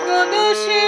ভাগ্য দোষে